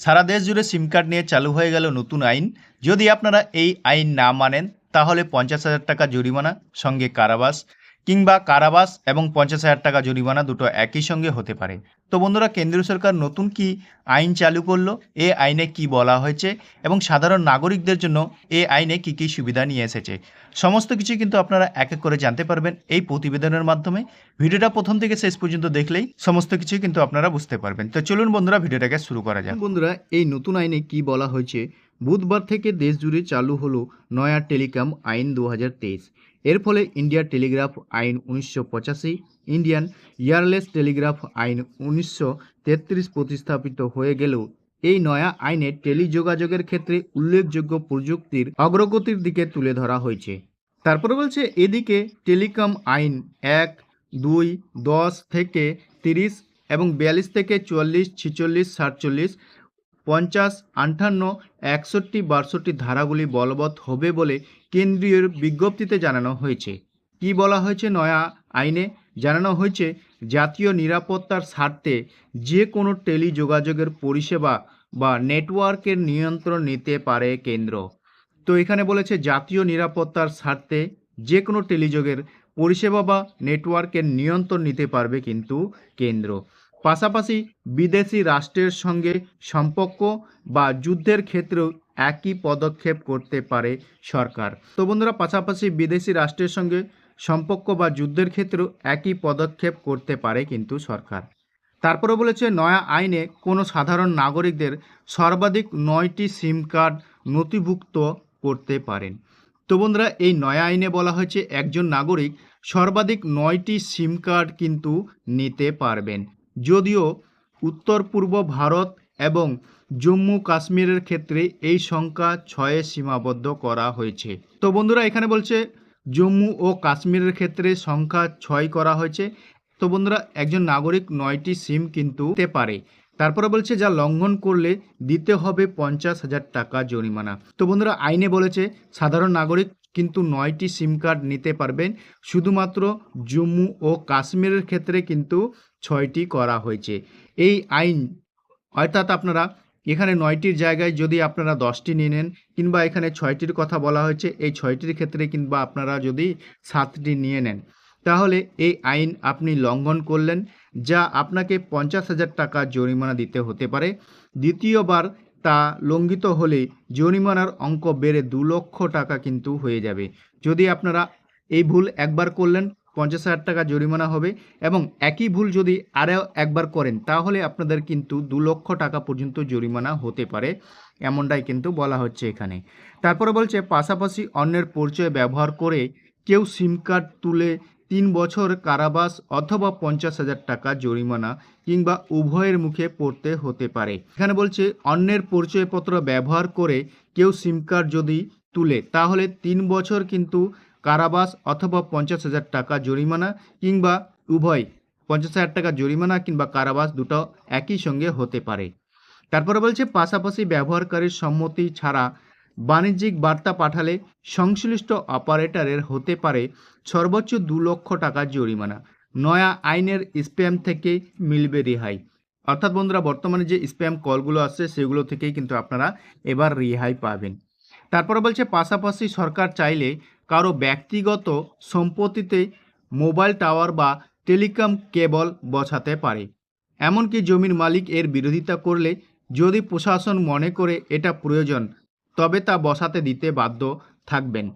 সারা দেশ জুড়ে সিম কার্ড নিয়ে চালু হয়ে গেল নতুন আইন। যদি আপনারা এই আইন না মানেন, তাহলে পঞ্চাশ হাজার টাকা জরিমানা, সঙ্গে কারাবাস। কিংবা কারাবাস এবং পঞ্চাশ হাজার টাকা জরিমানা দুটো একই সঙ্গে হতে পারে। তো বন্ধুরা, কেন্দ্রীয় সরকার নতুন কি আইন চালু করল? এ আইনে কি বলা হয়েছে? এবং সাধারণ নাগরিকদের জন্য এ আইনে কি কি সুবিধা নিয়ে এসেছে? সমস্ত কিছু কিন্তু আপনারা এক এক করে জানতে পারবেন এই প্রতিবেদনের মাধ্যমে। ভিডিওটা প্রথম থেকে শেষ পর্যন্ত দেখলেই সমস্ত কিছু কিন্তু আপনারা বুঝতে পারবেন। তো চলুন বন্ধুরা, ভিডিওটাকে শুরু করা যাক। বন্ধুরা, এই নতুন আইনে কি বলা হয়েছে বুধবার থেকে দেশ জুড়ে চালু হলো নয়া টেলিকম আইন দু হাজার তেইশ। এর ফলে ইন্ডিয়া টেলিগ্রাফ আইন উনিশশো পঁচাশি, ইন্ডিয়ান ইয়ারলেস টেলিগ্রাফ আইন উনিশশো তেত্রিশ প্রতিস্থাপিত হয়ে গেলেও এই নয়া আইনে টেলিযোগাযোগের ক্ষেত্রে উল্লেখযোগ্য প্রযুক্তির অগ্রগতির দিকে তুলে ধরা হয়েছে। তারপরে বলছে, এদিকে টেলিকম আইন এক, দুই, দশ থেকে তিরিশ এবং বিয়াল্লিশ থেকে চুয়াল্লিশ, ছিচল্লিশ, সাতচল্লিশ পঞ্চাশ আটান্ন একষট্টি, বাষট্টি ধারাগুলি বলবৎ হবে বলে কেন্দ্রীয় বিজ্ঞপ্তিতে জানানো হয়েছে। কি বলা হয়েছে নয়া আইনে? জানানো হয়েছে, জাতীয় নিরাপত্তার স্বার্থে যে কোনো টেলিযোগাযোগের পরিষেবা বা নেটওয়ার্কের নিয়ন্ত্রণ নিতে পারে কেন্দ্র। তো এখানে বলেছে, জাতীয় নিরাপত্তার স্বার্থে যে কোনো টেলিযোগের পরিষেবা বা নেটওয়ার্কের নিয়ন্ত্রণ নিতে পারবে কিন্তু কেন্দ্র। পাশাপাশি বিদেশি রাষ্ট্রের সঙ্গে সম্পর্ক বা যুদ্ধের ক্ষেত্রেও একই পদক্ষেপ করতে পারে সরকার। তো বন্ধুরা, পাশাপাশি বিদেশি রাষ্ট্রের সঙ্গে সম্পর্ক বা যুদ্ধের ক্ষেত্রেও একই পদক্ষেপ করতে পারে কিন্তু সরকার। তারপরে বলেছে, নয়া আইনে কোনো সাধারণ নাগরিকদের সর্বাধিক নয়টি সিম কার্ড নথিভুক্ত করতে পারেন। তো বন্ধুরা, এই নয়া আইনে বলা হয়েছে, একজন নাগরিক সর্বাধিক নয়টি সিম কার্ড কিন্তু নিতে পারবেন। যদিও উত্তর পূর্ব ভারত এবং জম্মু কাশ্মীরের ক্ষেত্রে এই সংখ্যা ছয়ে সীমাবদ্ধ করা হয়েছে। তো বন্ধুরা, এখানে বলছে জম্মু ও কাশ্মীরের ক্ষেত্রে সংখ্যা ছয় করা হয়েছে। তো বন্ধুরা, একজন নাগরিক নয়টি সিম কিন্তু পারে। তারপরে বলছে, যা লঙ্ঘন করলে দিতে হবে পঞ্চাশ হাজার টাকা জরিমানা। তো বন্ধুরা, আইনে বলেছে, সাধারণ নাগরিক কিন্তু নয়টি সিম কার্ড নিতে পারবেন। শুধুমাত্র জম্মু ও কাশ্মীরের ক্ষেত্রে কিন্তু ছয়টি করা হয়েছে। এই আইন, অর্থাৎ আপনারা এখানে নয়টির জায়গায় যদি আপনারা দশটি নিয়ে নেন কিংবা এখানে ছয়টির কথা বলা হয়েছে, এই ছয়টির ক্ষেত্রে কিংবা আপনারা যদি সাতটি নিয়ে নেন, তাহলে এই আইন আপনি লঙ্ঘন করলেন, যা আপনাকে পঞ্চাশ হাজার টাকা জরিমানা দিতে হতে পারে। দ্বিতীয়বার তা লঙ্ঘিত হলে জরিমানার অঙ্ক বেড়ে দু লক্ষ টাকা কিন্তু হয়ে যাবে। যদি আপনারা এই ভুল একবার করলেন, পঞ্চাশ হাজার টাকা জরিমানা হবে এবং একই ভুল যদি আরও একবার করেন, তাহলে আপনাদের কিন্তু দু লক্ষ টাকা পর্যন্ত জরিমানা হতে পারে, এমনটাই কিন্তু বলা হচ্ছে এখানে। তারপরে বলছে, পাশাপাশি অন্যের পরিচয় ব্যবহার করে কেউ সিম কার্ড তুলে তিন বছর কারাবাস অথবা পঞ্চাশ হাজার টাকা জরিমানা কিংবা উভয়ের মুখে পড়তে হতে পারে। এখানে বলছে, অন্যের পরিচয়পত্র ব্যবহার করে কেউ সিম কার্ড যদি তুলে, তাহলে তিন বছর কিন্তু কারাবাস অথবা পঞ্চাশ হাজার টাকা জরিমানা কিংবা উভয় পঞ্চাশ হাজার টাকা জরিমানা কিংবা কারাবাস দুটো একই সঙ্গে হতে পারে। তারপরে বলছে, পাশাপাশি ব্যবহারকারীর সম্মতি ছাড়া বাণিজ্যিক বার্তা পাঠালে সংশ্লিষ্ট অপারেটরের হতে পারে সর্বোচ্চ দু লক্ষ টাকা জরিমানা। নয়া আইনের স্প্যাম থেকে মিলবে রেহাই। অর্থাৎ বন্ধুরা, বর্তমানে যে স্প্যাম কলগুলো আসছে, সেগুলো থেকেই কিন্তু আপনারা এবার রেহাই পাবেন। তারপরে বলছে, পাশাপাশি সরকার চাইলে কারও ব্যক্তিগত সম্পত্তিতে মোবাইল টাওয়ার বা টেলিকম কেবল বসাতে পারে। এমনকি জমির মালিক এর বিরোধিতা করলে যদি প্রশাসন মনে করে এটা প্রয়োজন তবে তা বসাতে দিতে বাধ্য থাকবেন।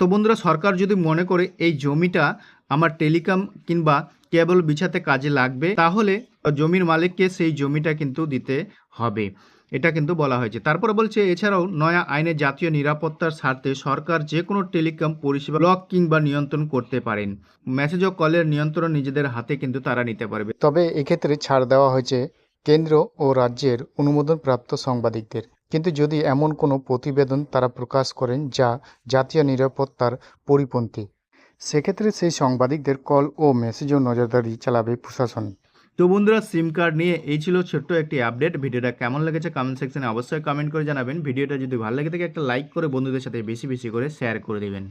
তো বন্ধুরা, সরকার যদি মনে করে এই জমিটা আমার টেলিকম কিংবা কেবল বিছাতে কাজে লাগবে, তাহলে জমির মালিককে সেই জমিটা কিন্তু দিতে হবে। এটা কিন্তু বলা হয়েছে। তারপরে বলছে, এছাড়াও নয়া আইনে জাতীয় নিরাপত্তার স্বার্থে সরকার যে কোনো টেলিকম পরিষেবা ব্লক কিংবা নিয়ন্ত্রণ করতে পারেন। মেসেজ ও কলের নিয়ন্ত্রণ নিজেদের হাতে কিন্তু তারা নিতে পারবে। তবে এক্ষেত্রে ছাড় দেওয়া হয়েছে কেন্দ্র ও রাজ্যের অনুমোদনপ্রাপ্ত সাংবাদিকদের। কিন্তু যদি এমন কোনো প্রতিবেদন তারা প্রকাশ করেন যা জাতীয় নিরাপত্তার পরিপন্থী, সেক্ষেত্রে সেই সাংবাদিকদের কল ও মেসেজও নজরদারি চালাবে প্রশাসন। তো বন্ধুরা, সিম কার্ড নিয়ে এই ছিল ছোট্ট একটি আপডেট। ভিডিওটা কেমন লেগেছে কমেন্ট সেকশনে অবশ্যই কমেন্ট করে জানাবেন। ভিডিওটা যদি ভালো লেগে থাকে, একটা লাইক করে বন্ধুদের সাথে বেশি বেশি করে শেয়ার করে দেবেন।